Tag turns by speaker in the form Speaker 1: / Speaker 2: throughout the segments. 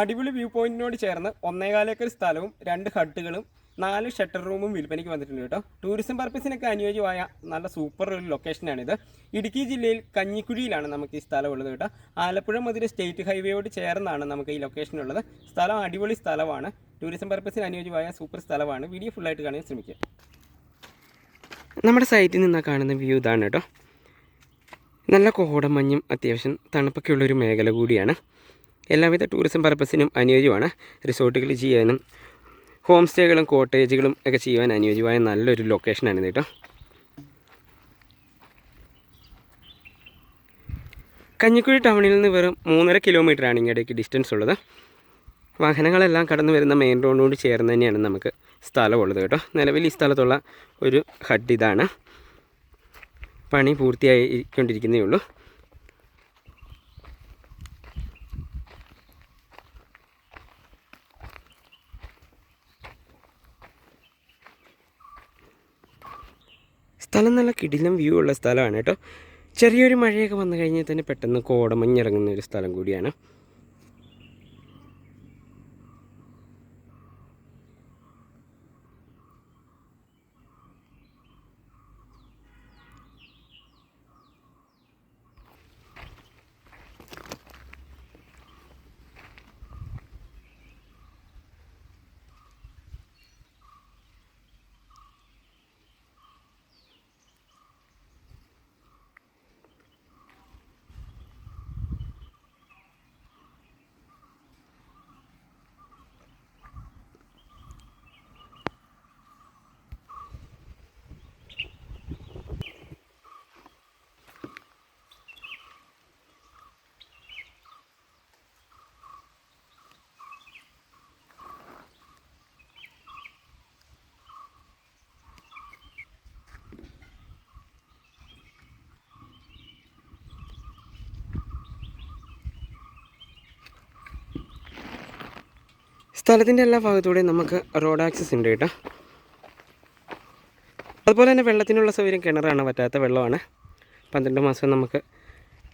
Speaker 1: അടിപൊളി വ്യൂ പോയിന്റിനോട് ചേർന്ന് ഒന്നേകാൽ ഏക്കർ സ്ഥലവും രണ്ട് ഹട്ടുകളും നാല് ഷട്ടർ റൂമും വിൽപ്പനയ്ക്ക് വന്നിട്ടുണ്ട് കേട്ടോ. ടൂറിസം പർപ്പസിനൊക്കെ അനുയോജ്യമായ നല്ല സൂപ്പർ ഒരു ലൊക്കേഷനാണിത് ഇടുക്കി ജില്ലയിൽ കഞ്ഞിക്കുഴിയിലാണ് നമുക്ക് ഈ സ്ഥലം ഉള്ളത് കേട്ടോ. ആലപ്പുഴ മുതൽ സ്റ്റേറ്റ് ഹൈവേയോട് ചേർന്നാണ് നമുക്ക് ഈ ലൊക്കേഷൻ ഉള്ളത്. സ്ഥലം അടിപൊളി സ്ഥലമാണ്. ടൂറിസം പർപ്പസിന് അനുയോജ്യമായ സൂപ്പർ സ്ഥലമാണ്. വീഡിയോ ഫുള്ളായിട്ട് കാണാൻ ശ്രമിക്കുക. നമ്മുടെ സൈറ്റിൽ നിന്നാ കാണുന്ന വ്യൂ ഇതാണ് കേട്ടോ. നല്ല കോടമഞ്ഞും അത്യാവശ്യം തണുപ്പൊക്കെയുള്ളൊരു മേഖല കൂടിയാണ്. എല്ലാവിധ ടൂറിസം പർപ്പസിനും അനുയോജ്യമാണ്. റിസോർട്ടുകൾ ചെയ്യാനും ഹോം സ്റ്റേകളും കോട്ടേജുകളും ഒക്കെ ചെയ്യുവാൻ അനുയോജ്യമായ നല്ലൊരു ലൊക്കേഷനാണ് കേട്ടോ. കഞ്ഞിക്കുഴി ടൗണിൽ നിന്ന് വെറും മൂന്നര കിലോമീറ്ററാണ് ഇങ്ങടേക്ക് ഡിസ്റ്റൻസ് ഉള്ളത്. വാഹനങ്ങളെല്ലാം കടന്നു വരുന്ന മെയിൻ റോഡിനോട് ചേർന്ന് തന്നെയാണ് നമുക്ക് സ്ഥലമുള്ളത് കേട്ടോ. നിലവിൽ ഈ സ്ഥലത്തുള്ള ഒരു ഹഡ് ഇതാണ്. പണി പൂർത്തിയായിക്കൊണ്ടിരിക്കുന്നേ ഉള്ളൂ. സ്ഥലം നല്ല കിടിലം വ്യൂ ഉള്ള സ്ഥലമാണ് കേട്ടോ. ചെറിയൊരു മഴയൊക്കെ വന്നു കഴിഞ്ഞാൽ തന്നെ പെട്ടെന്ന് കോടമഞ്ഞിറങ്ങുന്ന ഒരു സ്ഥലം കൂടിയാണ്. സ്ഥലത്തിന്റെ എല്ലാ ഭാഗത്തൂടെ നമുക്ക് റോഡ് ആക്സസ് ഉണ്ട് കേട്ടോ. അതുപോലെ തന്നെ വെള്ളത്തിനുള്ള സൗകര്യം കിണറാണ് പറ്റാത്ത വെള്ളമാണ്. പന്ത്രണ്ട് മാസം നമുക്ക്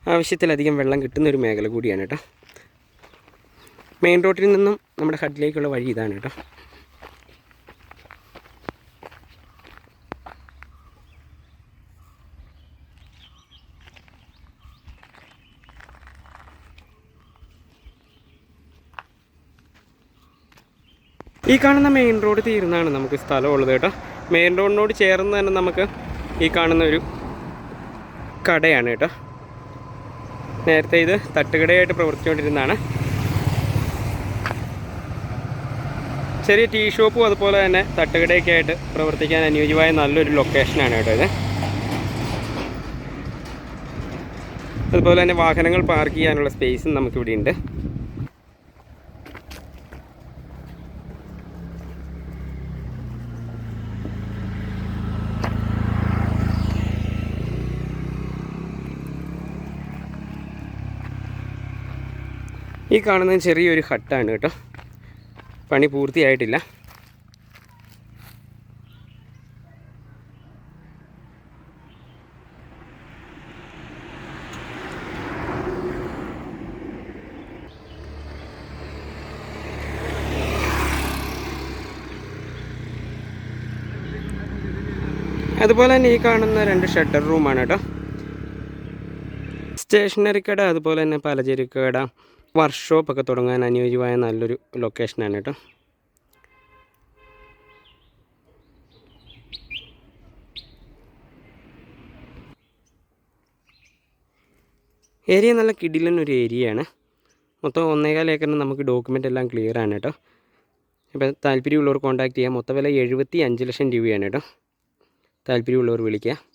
Speaker 1: ആവശ്യത്തിലധികം വെള്ളം കിട്ടുന്ന ഒരു മേഖല കൂടിയാണ് കേട്ടോ. മെയിൻ റോഡിൽ നിന്നും നമ്മുടെ ഹഡിലേക്കുള്ള വഴി ഇതാണ് കേട്ടോ. ഈ കാണുന്ന മെയിൻ റോഡ് തീരുന്നതാണ് നമുക്ക് സ്ഥലമുള്ളത് കേട്ടോ. മെയിൻ റോഡിനോട് ചേർന്ന് തന്നെ നമുക്ക് ഈ കാണുന്ന ഒരു കടയാണ് കേട്ടോ. നേരത്തെ ഇത് തട്ടുകടയായിട്ട് പ്രവർത്തിച്ചുകൊണ്ടിരുന്നതാണ്. ചെറിയ ടീ ഷോപ്പും അതുപോലെ തന്നെ തട്ടുകടയൊക്കെ ആയിട്ട് പ്രവർത്തിക്കാൻ അനുയോജ്യമായ നല്ലൊരു ലൊക്കേഷനാണ് കേട്ടോ ഇത്. അതുപോലെ തന്നെ വാഹനങ്ങൾ പാർക്ക് ചെയ്യാനുള്ള സ്പേസും നമുക്കിവിടെ ഉണ്ട് ഈ കാണുന്നത് ചെറിയൊരു ഹട്ടാണ് കേട്ടോ. പണി പൂർത്തിയായിട്ടില്ല. അതുപോലെ തന്നെ ഈ കാണുന്ന രണ്ട് ഷട്ടർ റൂമാണ് കേട്ടോ. സ്റ്റേഷനറി കട അതുപോലെ തന്നെ പലചരക്ക് കട വർക്ക്ഷോപ്പൊക്കെ തുടങ്ങാൻ അനുയോജ്യമായ നല്ലൊരു ലൊക്കേഷനാണ് കേട്ടോ. ഏരിയ നല്ല കിടിലൻ ഒരു ഏരിയയാണ് മൊത്തം ഒന്നേകാൽ ഏക്കറിന് നമുക്ക് ഡോക്യുമെന്റ് എല്ലാം ക്ലിയർ ആണ് കേട്ടോ. അപ്പോൾ താല്പര്യമുള്ളവർ കോൺടാക്ട് ചെയ്യാം. മൊത്തം വില എഴുപത്തി അഞ്ച് ലക്ഷം രൂപയാണ് കേട്ടോ. താല്പര്യമുള്ളവർ വിളിക്കുക.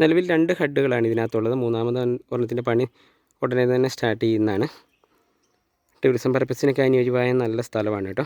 Speaker 1: നിലവിൽ രണ്ട് ഹെഡുകളാണ് ഇതിനകത്തുള്ളത്. മൂന്നാമത് ഒരെണ്ണത്തിന്റെ പണി ഉടനെ തന്നെ സ്റ്റാർട്ട് ചെയ്യുന്നതാണ്. ടൂറിസം പർപ്പസിനൊക്കെ അനുയോജ്യമായ നല്ല സ്ഥലമാണ് കേട്ടോ.